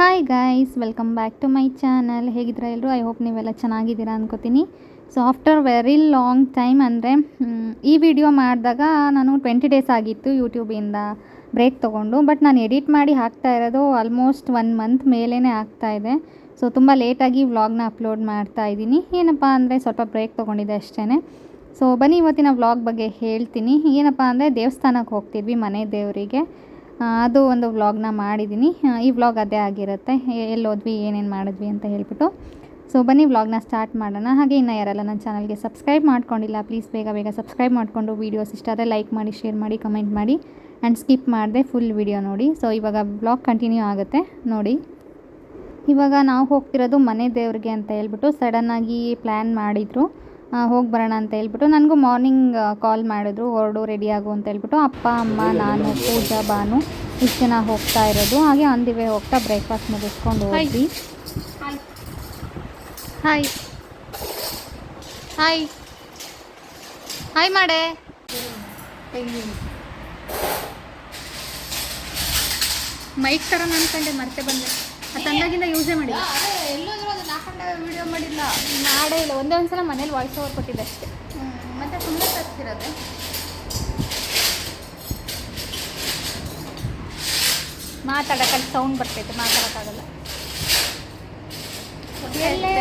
Hi guys welcome back to my channel ಹೇಗಿದ್ದೀರಾ ಎಲ್ಲರೂ? I hope ನೀವೆಲ್ಲ ಚೆನ್ನಾಗಿದ್ದೀರಾ ಅನ್ಕೋತೀನಿ. So after very long time ಅಂದರೆ ಈ ವಿಡಿಯೋ ಮಾಡಿದಾಗ ನಾನು ಟ್ವೆಂಟಿ ಡೇಸ್ ಆಗಿತ್ತು ಯೂಟ್ಯೂಬಿಂದ ಬ್ರೇಕ್ ತೊಗೊಂಡು ಬಟ್ ನಾನು ಎಡಿಟ್ ಮಾಡಿ ಹಾಕ್ತಾ ಇರೋದು ಆಲ್ಮೋಸ್ಟ್ ಒನ್ ಮಂತ್ ಮೇಲೇ ಆಗ್ತಾ ಇದೆ. ಸೊ ತುಂಬ ಲೇಟಾಗಿ ವ್ಲಾಗ್ನ ಅಪ್ಲೋಡ್ ಮಾಡ್ತಾ ಇದ್ದೀನಿ. ಏನಪ್ಪ ಅಂದರೆ ಸ್ವಲ್ಪ ಬ್ರೇಕ್ ತೊಗೊಂಡಿದ್ದೆ ಅಷ್ಟೇ ಸೊ ಬನ್ನಿ ಇವತ್ತಿನ ವ್ಲಾಗ್ ಬಗ್ಗೆ ಹೇಳ್ತೀನಿ. ಏನಪ್ಪ ಅಂದರೆ ದೇವಸ್ಥಾನಕ್ಕೆ ಹೋಗ್ತಿದ್ವಿ ಮನೆ ದೇವರಿಗೆ. ಅದು ಒಂದು ವ್ಲಾಗ್ನ ಮಾಡಿದ್ದೀನಿ. ಈ ವ್ಲಾಗ್ ಅದೇ ಆಗಿರುತ್ತೆ. ಎಲ್ಲಿ ಹೋದ್ವಿ, ಏನೇನು ಮಾಡಿದ್ವಿ ಅಂತ ಹೇಳ್ಬಿಟ್ಟು. ಸೊ, ಬನ್ನಿ, ವ್ಲಾಗ್ನ ಸ್ಟಾರ್ಟ್ ಮಾಡೋಣ. ಹಾಗೆ ಇನ್ನು ಯಾರೆಲ್ಲ ನನ್ನ ಚಾನಲ್ಗೆ ಸಬ್ಸ್ಕ್ರೈಬ್ ಮಾಡ್ಕೊಂಡಿಲ್ಲ, ಪ್ಲೀಸ್ ಬೇಗ ಬೇಗ ಸಬ್ಸ್ಕ್ರೈಬ್ ಮಾಡಿಕೊಂಡು ವೀಡಿಯೋಸ್ ಇಷ್ಟ ಆದರೆ ಲೈಕ್ ಮಾಡಿ, ಶೇರ್ ಮಾಡಿ, ಕಮೆಂಟ್ ಮಾಡಿ. ಆ್ಯಂಡ್ ಸ್ಕಿಪ್ ಮಾಡಿದೆ ಫುಲ್ ವಿಡಿಯೋ ನೋಡಿ. ಸೊ, ಇವಾಗ ವ್ಲಾಗ್ ಕಂಟಿನ್ಯೂ ಆಗುತ್ತೆ. ನೋಡಿ. ಇವಾಗ ನಾವು ಹೋಗ್ತಿರೋದು ಮನೆ ದೇವ್ರಿಗೆ ಅಂತ ಹೇಳ್ಬಿಟ್ಟು ಸಡನ್ನಾಗಿ ಪ್ಲ್ಯಾನ್ ಮಾಡಿದರು. ಹೋಗಿ ಬರೋಣ ಅಂತ ಹೇಳ್ಬಿಟ್ಟು ನನಗೂ ಮಾರ್ನಿಂಗ್ ಕಾಲ್ ಮಾಡಿದ್ರು. ಹೊರಡು ರೆಡಿ ಆಗು ಅಂತ ಹೇಳ್ಬಿಟ್ಟು ಅಪ್ಪ ಅಮ್ಮ ನಾನು ಪೂಜಾ ಬಾನು ಇಷ್ಟು ಜನ ಹೋಗ್ತಾ ಇರೋದು. ಹಾಗೆ ಆನ್ ದಿ ವೇ ಹೋಗ್ತಾ ಬ್ರೇಕ್ಫಾಸ್ಟ್ ಮುಗಿಸ್ಕೊಂಡು ಹೋಗಿ ಹಾಯ್ ಹಾಯ್ ಹಾಯ್ ಮಾಡೆ ಮೈಕ್ ಥರ ಅನ್ಕೊಂಡೆ ಮರ್ತೆ ಬಂದೆ. ತಂದಾಗಿಂದ ಯೂಸೇ ಮಾಡಿಲ್ಲ ಎಲ್ಲೋದ್ರು ಅದನ್ನ ಹಾಕೊಂಡ ವಿಡಿಯೋ ಮಾಡಿಲ್ಲ. ಮಾಡೇ ಇಲ್ಲ ಒಂದೇ ಒಂದ್ಸಲ ಮನೇಲಿ ವಾಯ್ಸ್ ಓವರ್ ಕೊಟ್ಟಿದ್ದೆ ಅಷ್ಟೇ. ಮತ್ತೆ ತುಂಬ ತರ್ತಿರೋದು ಮಾತಾಡೋಕ್ಕಲ್ಲಿ ಸೌಂಡ್ ಬರ್ತೈತೆ ಮಾತಾಡೋಕ್ಕಾಗಲ್ಲ ಎಲ್ಲೇ?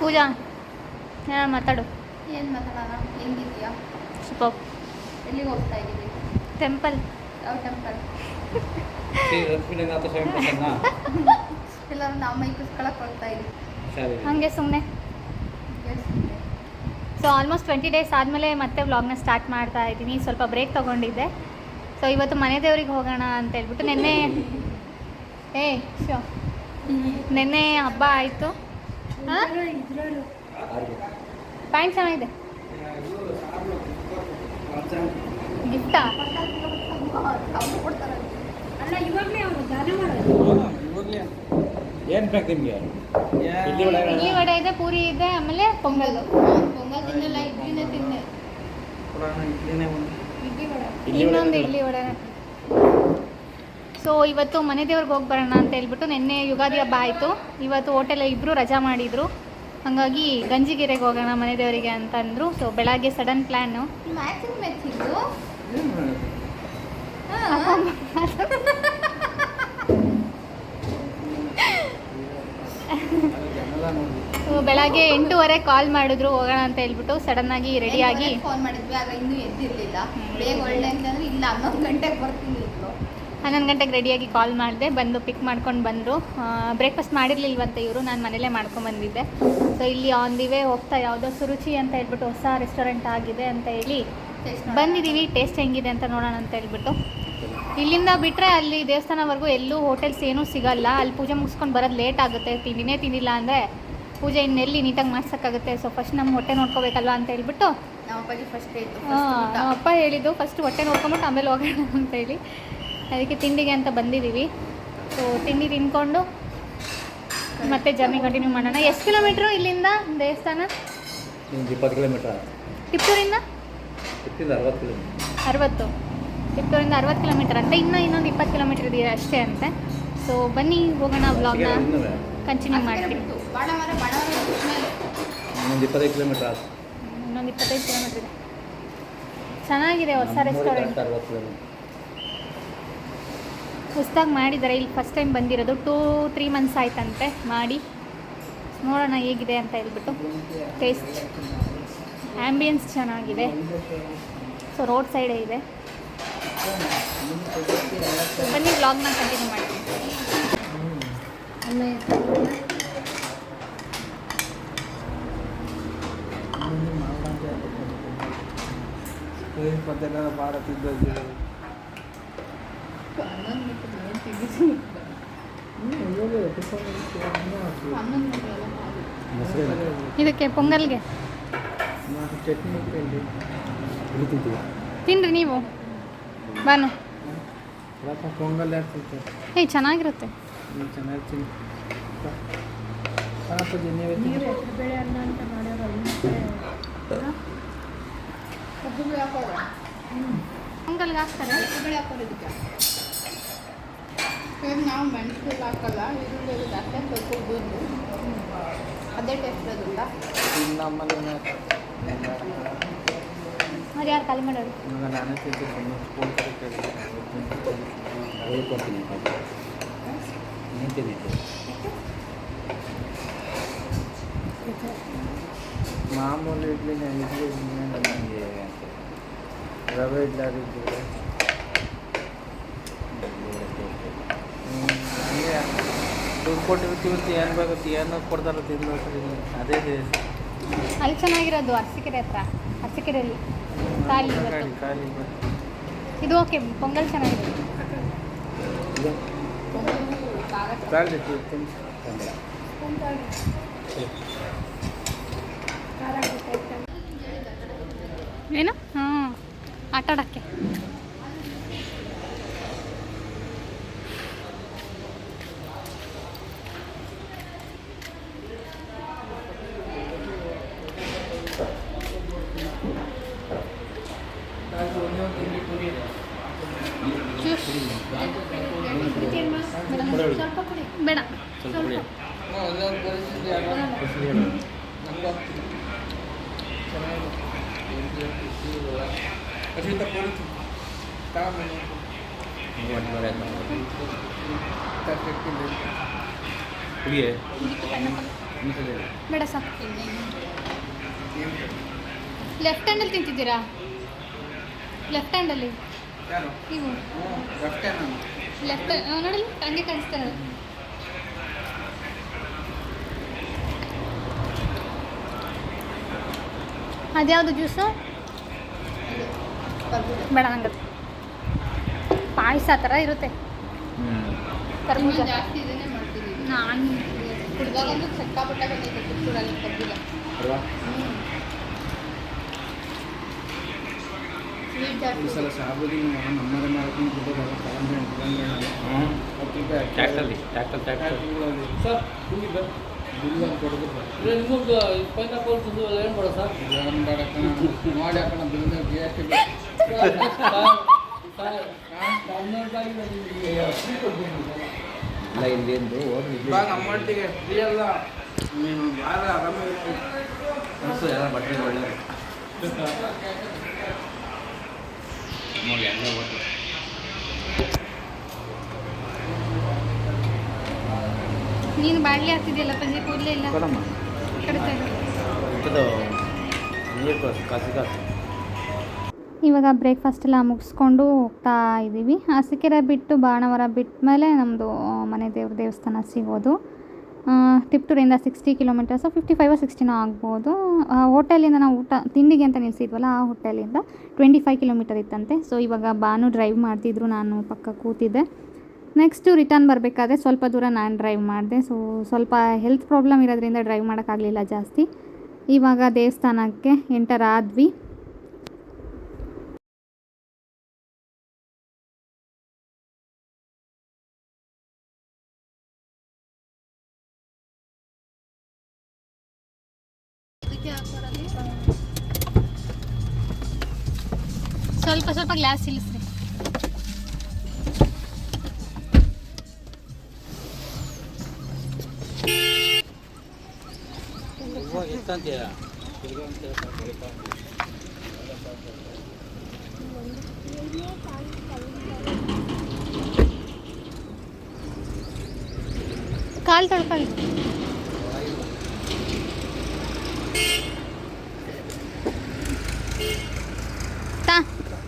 ಪೂಜಾ ಹಾಂ ಮಾತಾಡು. ಏನು ಮಾತಾಡೋಣ? ಹೆಂಗಿದ್ಯಾ ಸೂಪರ್ ಎಲ್ಲಿಗೆ ಹೋಗ್ತಾ ಇದ್ದೀವಿ ಟೆಂಪಲ್ ಯಾವ ಟೆಂಪಲ್ ಇಲ್ಲ ನಾವು ಮೈಕ್ ಕುಸ್ಕೊಳಕ್ಕೆ ಹೋಗ್ತಾ ಇದ್ದೀವಿ ಸರಿ. ಹಾಗೆ ಸುಮ್ಮನೆ ಸೊ ಆಲ್ಮೋಸ್ಟ್ ಟ್ವೆಂಟಿ ಡೇಸ್ ಆದಮೇಲೆ ಮತ್ತೆ ವ್ಲಾಗ್ನ ಸ್ಟಾರ್ಟ್ ಮಾಡ್ತಾ ಇದ್ದೀನಿ. ಸ್ವಲ್ಪ ಬ್ರೇಕ್ ತೊಗೊಂಡಿದ್ದೆ. ಸೊ ಇವತ್ತು ಮನೆ ದೇವ್ರಿಗೆ ಹೋಗೋಣ ಅಂತ ಹೇಳ್ಬಿಟ್ಟು ನಿನ್ನೆ ಏ ಶೋ ನಿನ್ನೆ ಹಬ್ಬ ಆಯಿತು. ಹಾಂ ಪ್ಯಾಂಟ್ ಚೆನ್ನಾಗಿದೆ. ಗಿಫ್ಟಾ ಏನು ಬೇಕು ನಿಮಗೆ? ವಡೆ ಇದೆ ಪೂರಿ ಇದೆ ಆಮೇಲೆ ಪೊಂಗಲ್. ಪೊಂಗಲ್ ತಿನ್ನಲ್ಲ ಇಡ್ಲಿನೇ ತಿಂದೆ ಇಡ್ಲಿ ವಡೆ. ಇಲ್ಲಿ ಇನ್ನೊಂದು ಇಡ್ಲಿ ವಡೆ. ಸೊ ಇವತ್ತು ಮನೆ ದೇವ್ರಿಗೆ ಹೋಗಿ ಬರೋಣ ಅಂತ ಹೇಳ್ಬಿಟ್ಟು ನಿನ್ನೆ ಯುಗಾದಿ ಹಬ್ಬ ಆಯಿತು. ಇವತ್ತು ಹೋಟೆಲ್ ಇಬ್ಬರು ರಜಾ ಮಾಡಿದರು. ಹಾಗಾಗಿ ಗಂಜಿಗೆರೆಗೆ ಹೋಗೋಣ ಮನೆ ದೇವರಿಗೆ ಅಂತ ಅಂದರು ಸೊ ಬೆಳಗ್ಗೆ ಸಡನ್ ಪ್ಲ್ಯಾನು ಸೊ ಬೆಳಗ್ಗೆ ಎಂಟೂವರೆ ಕಾಲ್ ಮಾಡಿದ್ರು ಹೋಗೋಣ ಅಂತ ಹೇಳ್ಬಿಟ್ಟು ಸಡನ್ ಆಗಿ ರೆಡಿಯಾಗಿ ಫೋನ್ ಮಾಡಿದ್ವಿ ಆಗ ಇನ್ನೂ ಎದ್ದಿರ್ಲಿಲ್ಲ. ಬೇಗ ಒಳ್ಳೆ ಅಂತಂದ್ರೆ ಇಲ್ಲ ಹನ್ನೊಂದು ಗಂಟೆಗೆ ಬರ್ತೀನಿ. ಹನ್ನೊಂದು ಗಂಟೆಗೆ ರೆಡಿಯಾಗಿ ಕಾಲ್ ಮಾಡಿದೆ ಬಂದು ಪಿಕ್ ಮಾಡ್ಕೊಂಡು ಬಂದರು. ಬ್ರೇಕ್ಫಾಸ್ಟ್ ಮಾಡಿರಲಿಲ್ವಂತೆ ಇವರು ನಾನು ಮನೇಲೇ ಮಾಡ್ಕೊಂಬಂದಿದ್ದೆ ಸೊ ಇಲ್ಲಿ ಆನ್ ದಿ ವೇ ಹೋಗ್ತಾ ಯಾವುದೋ ಸುರುಚಿ ಅಂತ ಹೇಳ್ಬಿಟ್ಟು ಹೊಸ ರೆಸ್ಟೋರೆಂಟ್ ಆಗಿದೆ ಅಂತ ಹೇಳಿ. ಬಂದಿದ್ದೀವಿ ಟೇಸ್ಟ್ ಹೆಂಗಿದೆ ಅಂತ ನೋಡೋಣ ಅಂತ ಹೇಳ್ಬಿಟ್ಟು. ಇಲ್ಲಿಂದ ಬಿಟ್ಟರೆ ಅಲ್ಲಿ ದೇವಸ್ಥಾನವರೆಗೂ ಎಲ್ಲೂ ಹೋಟೆಲ್ಸ್ ಏನೂ ಸಿಗಲ್ಲ. ಅಲ್ಲಿ ಪೂಜೆ ಮುಗಿಸ್ಕೊಂಡು ಬರೋದು ಲೇಟ್ ಆಗುತ್ತೆ. ತಿಂಡಿನೇ ತಿಂದಿಲ್ಲ ಅಂದರೆ ಪೂಜೆ ಇನ್ನೆಲ್ಲಿ ನೀಟಾಗಿ ಮಾಡ್ಸೋಕ್ಕಾಗುತ್ತೆ. ಸೊ ಫಸ್ಟ್ ನಮ್ಮ ಹೊಟ್ಟೆ ನೋಡ್ಕೋಬೇಕಲ್ವಾ ಅಂತ ಹೇಳ್ಬಿಟ್ಟು ನಮ್ಮ ಅಪ್ಪಾಜಿ ಫಸ್ಟ್ ಅಪ್ಪ ಹೇಳಿದ್ದು ಫಸ್ಟ್ ಹೊಟ್ಟೆ ನೋಡ್ಕೊಂಬಿಟ್ಟು ಆಮೇಲೆ ಹೋಗೋಣ ಅಂತ ಹೇಳಿ. ಅದಕ್ಕೆ ತಿಂಡಿಗೆ ಅಂತ ಬಂದಿದ್ದೀವಿ. ಸೊ ತಿಂಡಿ ತಿನ್ಕೊಂಡು ಮತ್ತೆ ಜರ್ನಿ ಕಂಟಿನ್ಯೂ ಮಾಡೋಣ. ಎಷ್ಟು ಕಿಲೋಮೀಟ್ರು ಇಲ್ಲಿಂದ ದೇವಸ್ಥಾನ? ಇಪ್ಪತ್ತು ಕಿಲೋಮೀಟ್ರ್ ಟಿಪ್ಪೂರಿಂದ? ಇಪ್ಪಿಂದ ಅರವತ್ತು ಕಿಲೋಮೀಟ್ರ್ ಅರವತ್ತು. ಟಿಪ್ಪೂರಿಂದ ಅರವತ್ತು ಕಿಲೋಮೀಟರ್ ಅಂತ ಇನ್ನೂ ಇನ್ನೊಂದು ಇಪ್ಪತ್ತು ಕಿಲೋಮೀಟರ್ ಇದೆಯಾ ಅಷ್ಟೇ ಅಂತೆ. ಸೊ ಬನ್ನಿ ಹೋಗೋಣ ಬ್ಲಾಗ್ನ ಕಂಟಿನ್ಯೂ ಮಾಡ್ತೀನಿ ಇನ್ನೊಂದು ಇಪ್ಪತ್ತೈದು ಕಿಲೋಮೀಟರ್ ಇನ್ನೊಂದು ಇಪ್ಪತ್ತೈದು ಕಿಲೋಮೀಟರ್ ಇದೆ. ಚೆನ್ನಾಗಿದೆ ಹೊಸ ರೆಸ್ಟೋರೆಂಟ್ ಹೊಸ್ದಾಗಿ ಮಾಡಿದ್ದಾರೆ ಇಲ್ಲಿ ಫಸ್ಟ್ ಟೈಮ್ ಬಂದಿರೋದು ಟೂ ತ್ರೀ ಮಂತ್ಸ್ ಆಯ್ತಂತೆ ಮಾಡಿ. ನೋಡೋಣ ಹೇಗಿದೆ ಅಂತ ಹೇಳ್ಬಿಟ್ಟು ಟೇಸ್ಟ್ ಆ್ಯಂಬಿಯನ್ಸ್ ಚೆನ್ನಾಗಿದೆ. ಸೊ ರೋಡ್ ಸೈಡೇ ಇದೆ. ಬನ್ನಿ ವ್ಲಾಗ್ನ ಕಂಟಿನ್ಯೂ ಮಾಡ್ತೀನಿ. ಭಾರತ ಇದಕ್ಕೆ ಪೊಂಗಲ್ಗೆ. ತಿನ್ರಿ ನೀವು. ಬಾನು. ಪೊಂಗಲ್ ಏ ಚೆನ್ನಾಗಿರುತ್ತೆ. ಪೊಂಗಲ್ಗೆ ಹಾಕ್ತಾರೆ. ಇದಕ್ಕೆ ಇವಾಗ ನಾವು ಮೆಣಸುಗಳು ಹಾಕಲ್ಲ ಈರುಳ್ಳಿ ಅಷ್ಟೇ ಸ್ವಲ್ಪ ತೊಳ್ಕೊಬೋದು ಅದೇ ಟೇಸ್ಟ್ ಇರೋದಿಲ್ಲ ನಮ್ಮಲ್ಲಿ ಅದು ಯಾರು ಖಾಲಿ ಮಾಡೋರು? ಮಾಮೂಲಿ ಇಡ್ಲಿ ನಾನು ಇಡ್ಲಿ ನನಗೆ ರವೆ ಇಡ್ಲಿ ಇದ್ದಿದ್ರೆ ಹಂಗೆ ದುಡ್ಡು ಕೊಟ್ಟಿರ್ತೀವಿ ಏನು ಬೇಕು ಏನು ಕೊಡ್ತಾರೋ ತಿಂದು ಅದೇ ಅಲ್ಲಿ ಚೆನ್ನಾಗಿರೋದು ಅರಸಿಕೆರೆ ಹತ್ರ ಅರಸಿಕೆರೆಯಲ್ಲಿ. ಖಾಲಿ ಖಾಲಿ ಖಾಲಿ ಇದು ಓಕೆ ಪೊಂಗಲ್ ಚೆನ್ನಾಗಿದೆ. ಇದು ಖಾಲಿ ಏನು? ಹಾಂ ಆಟ ಆಡೋಕ್ಕೆ ಜ್ಯೂಸ್ ಸ್ವಲ್ಪ ಕುಡಿ ಬೇಡ ಸ್ವಲ್ಪ ಕುಡಿ ಒಂದೊಂದು ಪರಿಸ್ಥಿತಿ ಆಗ ಬಿಸಿಲು ಹೇಳು ನಂಗೆ ಚೆನ್ನಾಗಿದೆ ಕೊಡ್ತು ತಾಮನೆ ನೀವು ಒಂದು ಬರ ತಕ್ಕಿಲ್ಲ ಬೇಡ ಸಾಕು. ಲೆಫ್ಟ್ ಹ್ಯಾಂಡಲ್ಲಿ ತಿಂತಿದ್ದೀರಾ? ಲೆಫ್ಟ್ ಹ್ಯಾಂಡಲ್ಲಿ ಯಾರು? ನೀವು? ಲೆಫ್ಟ್ ನೋಡಲಿ ಹಂಗೆ ಕಾಣಿಸ್ತಾರೆ ಅದ್ಯಾವುದು ಜ್ಯೂಸು? ಬೇಡ ನಂಗೆ ಪಾಯಸ ಆ ಥರ ಇರುತ್ತೆ. ಹ್ಞೂ ಕರ್ಬೂಜ ಜಾಸ್ತಿ ಮಾಡ್ತಿದ್ದೀವಿ ನಾನು ಕುಡ್ದಾಗಂತೂ ಸಿಕ್ಕಾಪಟ್ಟೆ ಬಂದೈತೆ ಪುತ್ತೂರಲ್ಲಿ ಕಬ್ಬುಲ ಅಲ್ವಾ? ಈ ಸಲ ಸಾಬೂದಿ ನಮ್ಮದೇ ಮಾಡ್ಕೊಂಡು ಬಿಟ್ಟದಾಗ ತಗೊಂಡ್ರೆ ತಗೊಂಡ್ರೆ ರೂಪಾಯಿ ಟ್ಯಾಕ್ಟಲ್ಲಿ tractor tractor sir sir bill ಅಂತ ಕೊಡೋದು ನಿಮಗೆ ಪೈನಾಪಲ್ ತಿಂದು ಏನು ಕೊಡ ಸರ್? ಮಾಡಿ ಹಾಕೋಣ ಬಿಲ್ ಜಿ ಎಸ್ ಟಿ ಇಲ್ಲ ಇಲ್ಲಿಂದು ಹೋದ್ರೆ ಇಲ್ಲಿ ಬಾ ನಮ್ಮ ಮಟ್ಟಿಗೆ. ಫ್ರೀ ಅಲ್ಲ. ನೀನು ಯಾರು ಆರಾಮಾಗಿ ಬಟ್ಟೆ ಒಳ್ಳೆ ಎಲ್ಲ ಒಟ್ಟು ನೀನು ಬಾಡ್ಲಿ ಹಾಕ್ತಿದ್ಯಲ್ಲ ಪಂಜೆ ಕೂದಲೇ ಇಲ್ಲ? ಇಂಥದ್ದು ನೀರು ಕಾಸು ಕಾಸು. ಇವಾಗ ಬ್ರೇಕ್ಫಾಸ್ಟ್ ಎಲ್ಲ ಮುಗಿಸ್ಕೊಂಡು ಹೋಗ್ತಾ ಇದ್ದೀವಿ. ಅರಸೀಕೆರೆ ಬಿಟ್ಟು ಬಾಣವರ ಬಿಟ್ಟ ಮೇಲೆ ನಮ್ಮದು ಮನೆ ದೇವ್ರ ದೇವಸ್ಥಾನ ಸಿಗೋದು. ಟಿಪ್ಟೂರಿಂದ ಸಿಕ್ಸ್ಟಿ ಕಿಲೋಮೀಟರ್ಸು ಫಿಫ್ಟಿ ಫೈವ್ ಸಿಕ್ಸ್ಟಿನೂ ಆಗ್ಬೋದು. ಹೋಟೆಲಿಂದ ನಾವು ಊಟ, ತಿಂಡಿಗೆ ಅಂತ ನಿಲ್ಸಿದ್ವಲ್ಲ, ಆ ಹೋಟೆಲಿಂದ ಟ್ವೆಂಟಿ ಫೈವ್ ಕಿಲೋಮೀಟರ್ ಇತ್ತಂತೆ. ಸೊ ಇವಾಗ ಬಾನು ಡ್ರೈವ್ ಮಾಡ್ತಿದ್ರು, ನಾನು ಪಕ್ಕ ಕೂತಿದ್ದೆ. ನೆಕ್ಸ್ಟು ರಿಟರ್ನ್ ಬರಬೇಕಾದ್ರೆ ಸ್ವಲ್ಪ ದೂರ ನಾನು ಡ್ರೈವ್ ಮಾಡಿದೆ. ಸೊ ಸ್ವಲ್ಪ ಹೆಲ್ತ್ ಪ್ರಾಬ್ಲಮ್ ಇರೋದ್ರಿಂದ ಡ್ರೈವ್ ಮಾಡೋಕ್ಕಾಗಲಿಲ್ಲ ಜಾಸ್ತಿ. ಇವಾಗ ದೇವಸ್ಥಾನಕ್ಕೆ ಎಂಟರ್ ಆದ್ವಿ. ಗ್ಲಾಸ್ ಇಳಿಸ್ರಿ ಇವಾಗ ಎಷ್ಟಂತೀಯ ಕಾಲು ತೊಳ್ಕೊಳ್ಳಿ ತಾ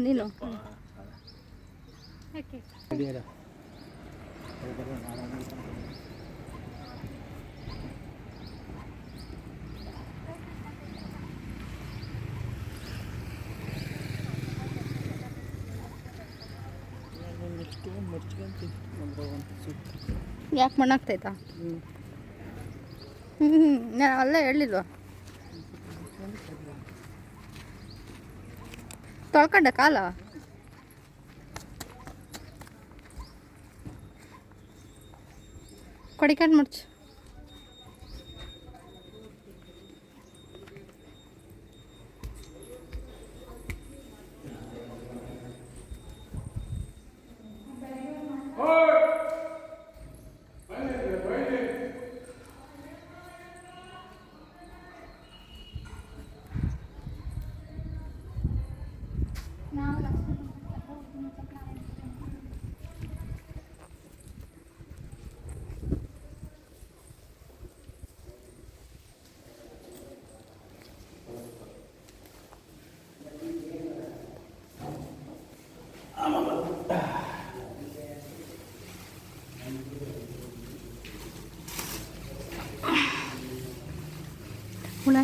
ನೀನು? ಯಾಕೆ ಮಣ್ಣಾಗ್ತೈತಾ ಹ್ಞೂ ನಾನು ಅಲ್ಲೇ ಹೇಳಿಲ್ವಾ? সরকারটা কালা কড়িকাট মরছে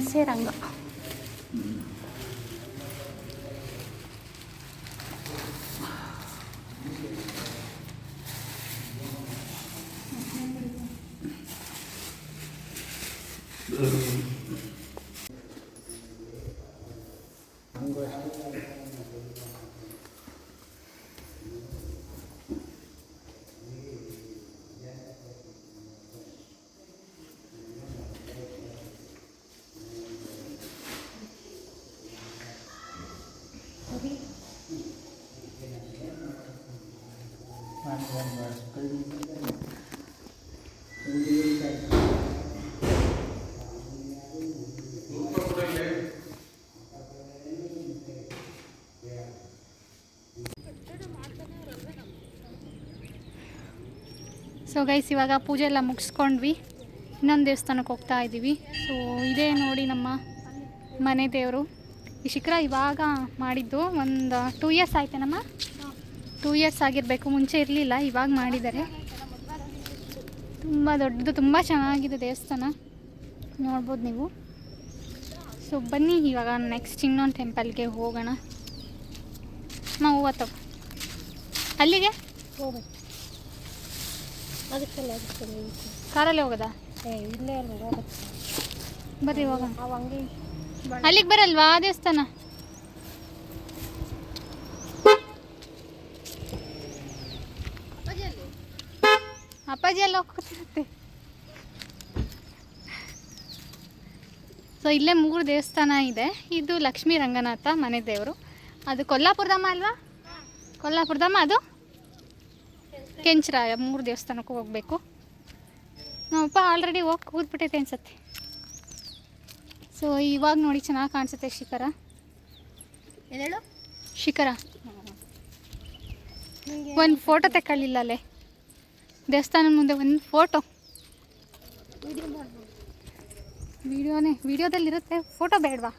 ser ang Thank. So guys ಇವಾಗ ಪೂಜೆ ಎಲ್ಲ ಮುಗಿಸ್ಕೊಂಡ್ವಿ. ಇನ್ನೊಂದು ದೇವಸ್ಥಾನಕ್ಕೆ ಹೋಗ್ತಾ ಇದ್ದೀವಿ ಸೊ ಇದೇ ನೋಡಿ ನಮ್ಮ ಮನೆ ದೇವರು. ಈ ಶಿಖರ ಇವಾಗ ಮಾಡಿದ್ದು ಒಂದು ಟೂ ಇಯರ್ಸ್ ಆಯ್ತೇನಮ್ಮ? ಟೂ ಇಯರ್ಸ್ ಆಗಿರಬೇಕು. ಮುಂಚೆ ಇರಲಿಲ್ಲ, ಇವಾಗ ಮಾಡಿದ್ದಾರೆ. ತುಂಬ ದೊಡ್ಡದು, ತುಂಬ ಚೆನ್ನಾಗಿದೆ ದೇವಸ್ಥಾನ. ನೋಡ್ಬೋದು ನೀವು. ಸೊ ಬನ್ನಿ, ಇವಾಗ ನೆಕ್ಸ್ಟ್ ಇನ್ನೊಂದು ಟೆಂಪಲ್ಗೆ ಹೋಗೋಣ. ಅಮ್ಮ ಹೂವು ಅಲ್ಲಿಗೆ? ಹೋಗ್ಬೇಕು ಅದಕ್ಕೆಲ್ಲ ಅದಕ್ಕೆ ಕಾರಲ್ಲಿ ಹೋಗೋದಾ? ಏ ಇಲ್ಲೇ ಹೋಗುತ್ತೆ ಬರ್ರಿ ಇವಾಗ. ಅವು ಹಂಗೆ ಅಲ್ಲಿಗೆ ಬರಲ್ವಾ ಆ ದೇವಸ್ಥಾನ? ಅಪ್ಪಾಜಿ ಎಲ್ಲ ಹೋಗ್ತಿರುತ್ತೆ ಸೊ ಇಲ್ಲೇ ಮೂರು ದೇವಸ್ಥಾನ ಇದೆ. ಇದು ಲಕ್ಷ್ಮೀ ರಂಗನಾಥ ಮನೆ ದೇವರು. ಅದು ಕೊಲ್ಲಾಪುರದಮ್ಮ ಅಲ್ವಾ? ಕೊಲ್ಲಾಪುರದಮ್ಮ ಅದು? ಕೆಂಚರಾಯ ಮೂರು ದೇವಸ್ಥಾನಕ್ಕೂ ಹೋಗಬೇಕು. ನಮ್ಮಪ್ಪ ಆಲ್ರೆಡಿ ಹೋಗಿ ಕೂತ್ಬಿಟ್ಟೈತೆ ಅನ್ಸತ್ತೆ. ಸೊ ಇವಾಗ ನೋಡಿ ಚೆನ್ನಾಗಿ ಕಾಣಿಸುತ್ತೆ ಶಿಖರ. ಶಿಖರ. ಒಂದು ಫೋಟೋ ತಗೊಳ್ಳಿಲ್ಲ ಅಲ್ಲೇ ದೇವಸ್ಥಾನದ ಮುಂದೆ ಒಂದು ಫೋಟೋ ವಿಡಿಯೋನೇ ವಿಡಿಯೋದಲ್ಲಿರುತ್ತೆ ಫೋಟೋ ಬೇಡವಾ?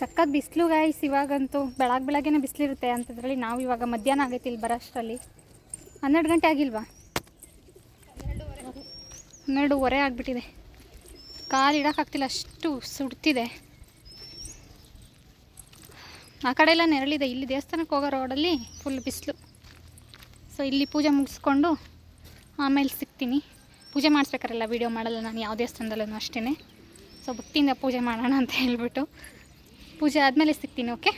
ಸಕ್ಕತ್ ಬಿಸಿಲು ಗಾಯ್ಸ್ ಇವಾಗಂತೂ. ಬೆಳಗ್ಗೆ ಬೆಳಗ್ಗೆನೇ ಬಿಸಿಲಿರುತ್ತೆ ಅಂಥದ್ರಲ್ಲಿ ನಾವು ಇವಾಗ ಮಧ್ಯಾಹ್ನ ಆಗೈತೆ ಇಲ್ಲಿ ಬರೋಷ್ಟರಲ್ಲಿ. ಹನ್ನೆರಡು ಗಂಟೆ ಆಗಿಲ್ವಾ? ಹನ್ನೆರಡೂವರೆ ಆಗಿಬಿಟ್ಟಿದೆ. ಕಾಲು ಇಡೋಕ್ಕಾಗ್ತಿಲ್ಲ ಅಷ್ಟು ಸುಡ್ತಿದೆ. ಆ ಕಡೆ ಎಲ್ಲ ನೆರಳಿದೆ. ಇಲ್ಲಿ ದೇವಸ್ಥಾನಕ್ಕೆ ಹೋಗೋ ರೋಡಲ್ಲಿ ಫುಲ್ ಬಿಸಿಲು. ಸೊ ಇಲ್ಲಿ ಪೂಜೆ ಮುಗಿಸ್ಕೊಂಡು ಆಮೇಲೆ ಸಿಗ್ತೀನಿ. ಪೂಜೆ ಮಾಡಿಸ್ಬೇಕಾರಲ್ಲ ವೀಡಿಯೋ ಮಾಡಲ್ಲ, ನಾನು ಯಾವ ದೇವಸ್ಥಾನದಲ್ಲೂ ಅಷ್ಟೇ ಸೊ ಭಕ್ತಿಯಿಂದ ಪೂಜೆ ಮಾಡೋಣ ಅಂತ ಹೇಳ್ಬಿಟ್ಟು. ಪೂಜೆ ಆದಮೇಲೆ ಸಿಗ್ತೀನಿ ಓಕೆ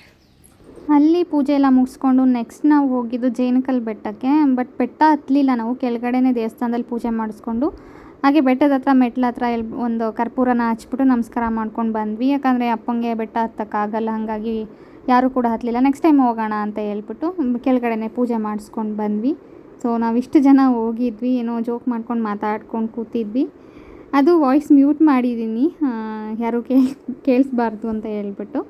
ಅಲ್ಲಿ ಪೂಜೆ ಎಲ್ಲ ಮುಗಿಸ್ಕೊಂಡು ನೆಕ್ಸ್ಟ್ ನಾವು ಹೋಗಿದ್ದು ಜೇನಕಲ್ ಬೆಟ್ಟಕ್ಕೆ. ಬಟ್ ಬೆಟ್ಟ ಹತ್ತಲಿಲ್ಲ ನಾವು, ಕೆಳಗಡೆನೇ ದೇವಸ್ಥಾನದಲ್ಲಿ ಪೂಜೆ ಮಾಡಿಸ್ಕೊಂಡು. ಹಾಗೆ ಬೆಟ್ಟದ ಹತ್ರ, ಮೆಟ್ಲ ಹತ್ರ ಎಲ್, ಒಂದು ಕರ್ಪೂರನ ಹಚ್ಬಿಟ್ಟು ನಮಸ್ಕಾರ ಮಾಡ್ಕೊಂಡು ಬಂದ್ವಿ. ಯಾಕಂದರೆ ಅಪ್ಪಂಗೆ ಬೆಟ್ಟ ಹತ್ತಕ್ಕಾಗಲ್ಲ, ಹಾಗಾಗಿ ಯಾರು ಕೂಡ ಹತ್ತಲಿಲ್ಲ ನೆಕ್ಸ್ಟ್ ಟೈಮ್ ಹೋಗೋಣ ಅಂತ ಹೇಳ್ಬಿಟ್ಟು ಕೆಳಗಡೆನೆ ಪೂಜೆ ಮಾಡಿಸ್ಕೊಂಡು ಬಂದ್ವಿ. ಸೊ ನಾವು ಇಷ್ಟು ಜನ ಹೋಗಿದ್ವಿ, ಏನೋ ಜೋಕ್ ಮಾಡ್ಕೊಂಡು ಮಾತಾಡ್ಕೊಂಡು ಕೂತಿದ್ವಿ. ಅದು ವಾಯ್ಸ್ ಮ್ಯೂಟ್ ಮಾಡಿದ್ದೀನಿ. ಯಾರು ಕೇಳಿ, ಕೇಳಿಸ್ಬಾರ್ದು ಅಂತ ಹೇಳ್ಬಿಟ್ಟು.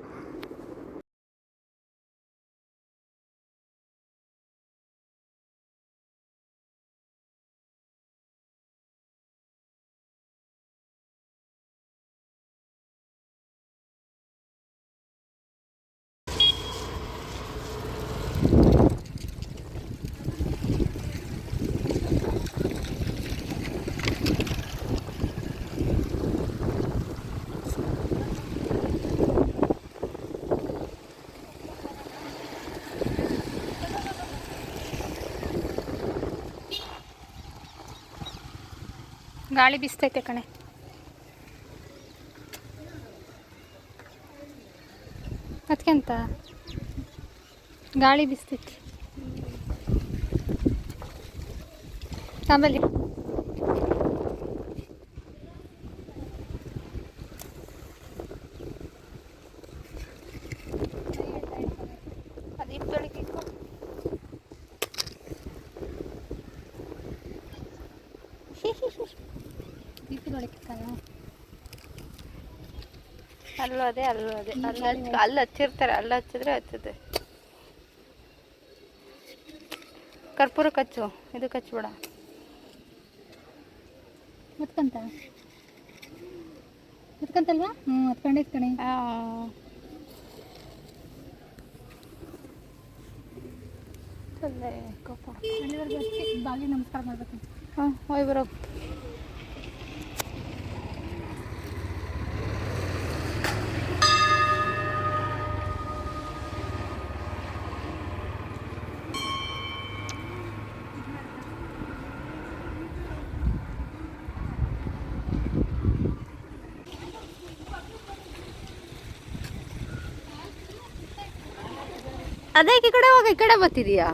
ಗಾಳಿ ಬಿಸ್ತೈತೆ ಕಣೆ. ಅದಕ್ಕೆಂತ ಗಾಳಿ ಬಿಸ್ತೈತಿ. ಆಮೇಲೆ ಅಲ್ಲೂ ಅದೇ ಅಲ್ಲೂ ಅದೇ. ಅಲ್ಲಿ ಹಚ್ ಅಲ್ಲಿ ಹಚ್ಚಿರ್ತಾರೆ ಅಲ್ಲಿ ಹಚ್ಚಿದ್ರೆ ಹಚ್ಚುತ್ತೆ ಕರ್ಪೂರ ಕಚ್ಚು ಇದು ಕಚ್ಬೇಡ ಹತ್ಕಂತ? ಹತ್ಕಂತಲ್ವಾ? ಹ್ಞೂ ಹತ್ಕೊಂಡೈತೆ ಕಣೆ ಬಾಗಿ ನಮಸ್ಕಾರ ಮಾಡ್ಬೇಕು. ಹಾಂ ಹೋಯ್ ಬರೋ. ಅದೇ ಈ ಕಡೆ ಹೋಗ, ಈ ಕಡೆ ಬರ್ತಿದೀಯಾ?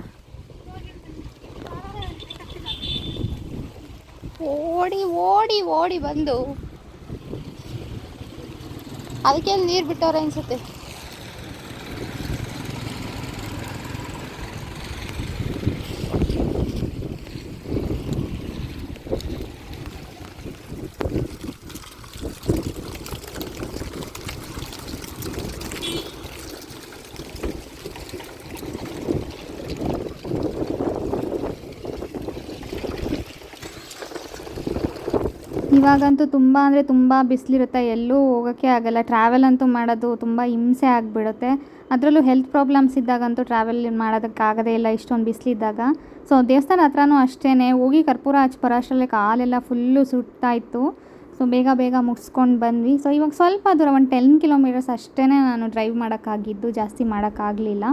ಓಡಿ ಓಡಿ ಓಡಿ ಬಂದು. ಅದಕ್ಕೆ ನೀರು ಬಿಟ್ಟವ್ರೆ ಅನ್ಸುತ್ತೆ. ಇವಾಗಂತೂ ತುಂಬ ಅಂದರೆ ತುಂಬ ಬಿಸಿಲಿರುತ್ತೆ, ಎಲ್ಲೂ ಹೋಗೋಕ್ಕೆ ಆಗಲ್ಲ. ಟ್ರಾವೆಲ್ ಅಂತೂ ಮಾಡೋದು ತುಂಬ ಹಿಂಸೆ ಆಗಿಬಿಡುತ್ತೆ. ಅದರಲ್ಲೂ ಹೆಲ್ತ್ ಪ್ರಾಬ್ಲಮ್ಸ್ ಇದ್ದಾಗಂತೂ ಟ್ರಾವೆಲ್ ಮಾಡೋದಕ್ಕಾಗದೇ ಇಲ್ಲ ಇಷ್ಟೊಂದು ಬಿಸಿಲಿದ್ದಾಗ. ಸೊ ದೇವಸ್ಥಾನ ಹತ್ರನೂ ಅಷ್ಟೇ ಹೋಗಿ ಕರ್ಪೂರ ಹಚ್ಚಿ ಅಷ್ಟರಲ್ಲಿ ಕಾಲೆಲ್ಲ ಫುಲ್ಲು ಸುಡ್ತಾ ಇತ್ತು. ಸೊ ಬೇಗ ಬೇಗ ಮುಗಿಸ್ಕೊಂಡು ಬಂದ್ವಿ. ಸೊ ಇವಾಗ ಸ್ವಲ್ಪ ದೂರ, ಒಂದು ಟೆನ್ ಕಿಲೋಮೀಟರ್ಸ್ ಅಷ್ಟೇ ನಾನು ಡ್ರೈವ್ ಮಾಡೋಕ್ಕಾಗಿದ್ದು, ಜಾಸ್ತಿ ಮಾಡೋಕ್ಕಾಗಲಿಲ್ಲ.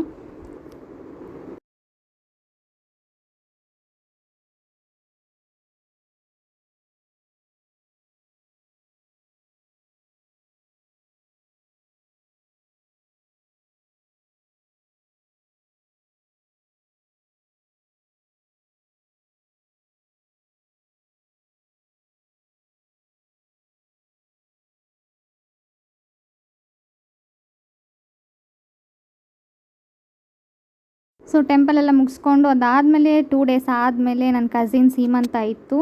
ಸೊ ಟೆಂಪಲ್ ಎಲ್ಲ ಮುಗಿಸ್ಕೊಂಡು ಅದಾದಮೇಲೆ ಟೂ ಡೇಸ್ ಆದಮೇಲೆ ನನ್ನ ಕಸಿನ್ ಸೀಮಂತ ಇತ್ತು.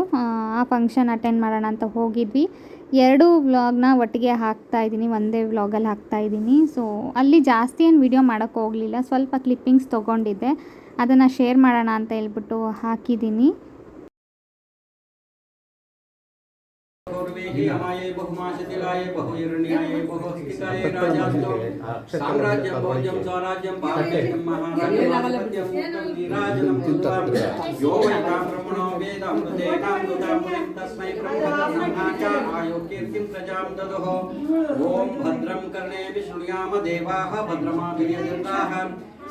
ಆ ಫಂಕ್ಷನ್ ಅಟೆಂಡ್ ಮಾಡೋಣ ಅಂತ ಹೋಗಿದ್ವಿ. ಎರಡೂ ವ್ಲಾಗ್ನ ಒಟ್ಟಿಗೆ ಹಾಕ್ತಾ ಇದ್ದೀನಿ, ಒಂದೇ ವ್ಲಾಗಲ್ಲಿ ಹಾಕ್ತಾ ಇದ್ದೀನಿ. ಸೊ ಅಲ್ಲಿ ಜಾಸ್ತಿ ಏನು ವಿಡಿಯೋ ಮಾಡೋಕ್ಕೆ ಹೋಗಲಿಲ್ಲ. ಸ್ವಲ್ಪ ಕ್ಲಿಪ್ಪಿಂಗ್ಸ್ ತೊಗೊಂಡಿದ್ದೆ. ಅದನ್ನು ಶೇರ್ ಮಾಡೋಣ ಅಂತ ಹೇಳ್ಬಿಟ್ಟು ಹಾಕಿದ್ದೀನಿ. धीमाय बहुमाशतिलाय बहुहिरण्याय बहुस्थिताय राजास्तव साम्राज्यं भोज्यं स्वराज्यं पावयत्यं महाराजमापत्यं मुक्तं वीराजनं कृत्वां यो वै ब्राह्मणो वेदामृतेनामृतामृतं तस्मै ब्रह्मणाचा आयो कीर्तिं प्रजां ददुः ॐ भद्रं कर्णे विष्णुयाम देवाः भद्रमाभिर्यजन्ताः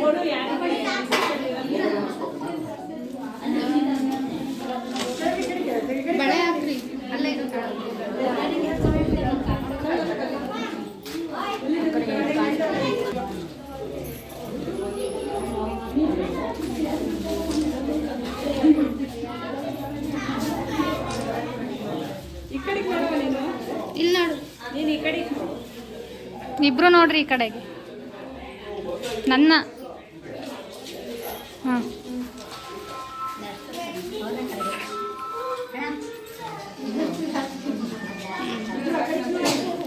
కొడు యాడపడి ಇಬ್ರು ನೋಡ್ರಿ ಈ ಕಡೆಗೆ. ನನ್ನ. ಹಾಂ.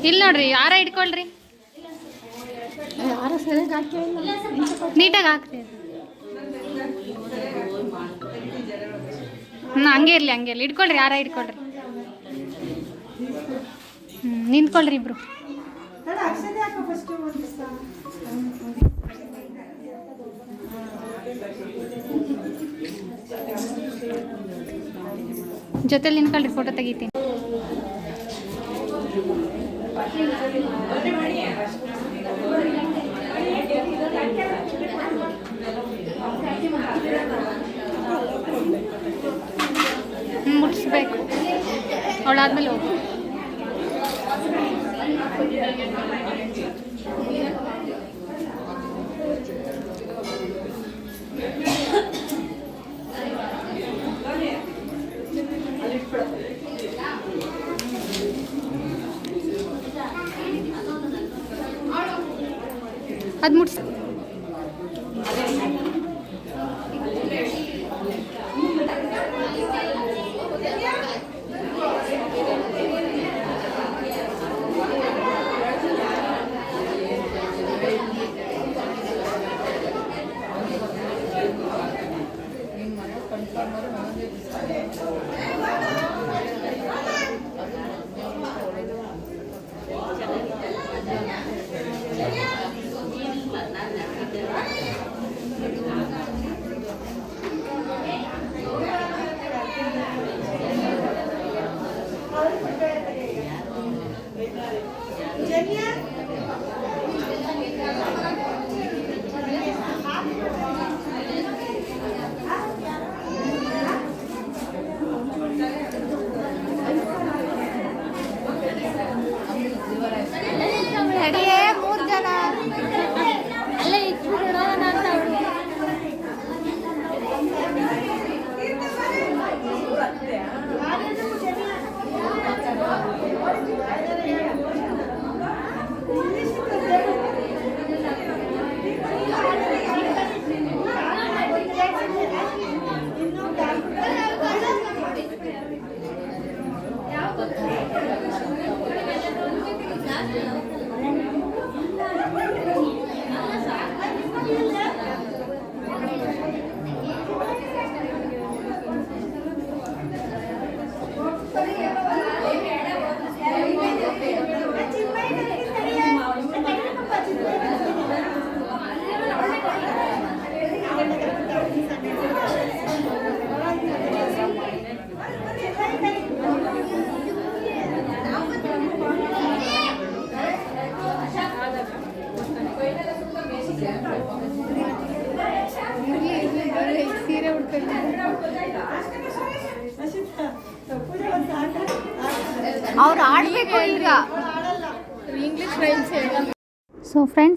ಇಲ್ಲಿ ನೋಡ್ರಿ ಯಾರ ಇಟ್ಕೊಳ್ರಿ ನೀಟಾಗಿ ಹಾಕ್ತೀವಿ ಹ್ಞೂ ಹಂಗೆ ಇರಲಿ ಹಂಗೆ ಇರಲಿ. ಇಟ್ಕೊಳ್ರಿ ಯಾರ ಇಟ್ಕೊಳ್ರಿ ಹ್ಞೂ ನಿಂತ್ಕೊಳ್ರಿ ಇಬ್ರು. ಜೊತೆಲಿ ನಿಂತ್ಕೊಳ್ರಿ ಫೋಟೋ ತೆಗಿತೀನಿ. ಮುಟ್ಸ್ಬೇಕು ಅವಳಾದ್ಮೇಲೆ ಹೋಗು. ಅದು ಮುಟ್ಸ್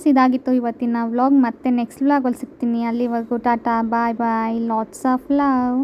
ಫ್ರೆಂಡ್ಸ್ ಇದಾಗಿತ್ತು ಇವತ್ತಿನ ವ್ಲಾಗ್ ಮತ್ತೆ ನೆಕ್ಸ್ಟ್ ವ್ಲಾಗಲ್ಲಿ ಸಿಗ್ತೀನಿ. ಅಲ್ಲಿವರೆಗೂ tata bye bye lots of love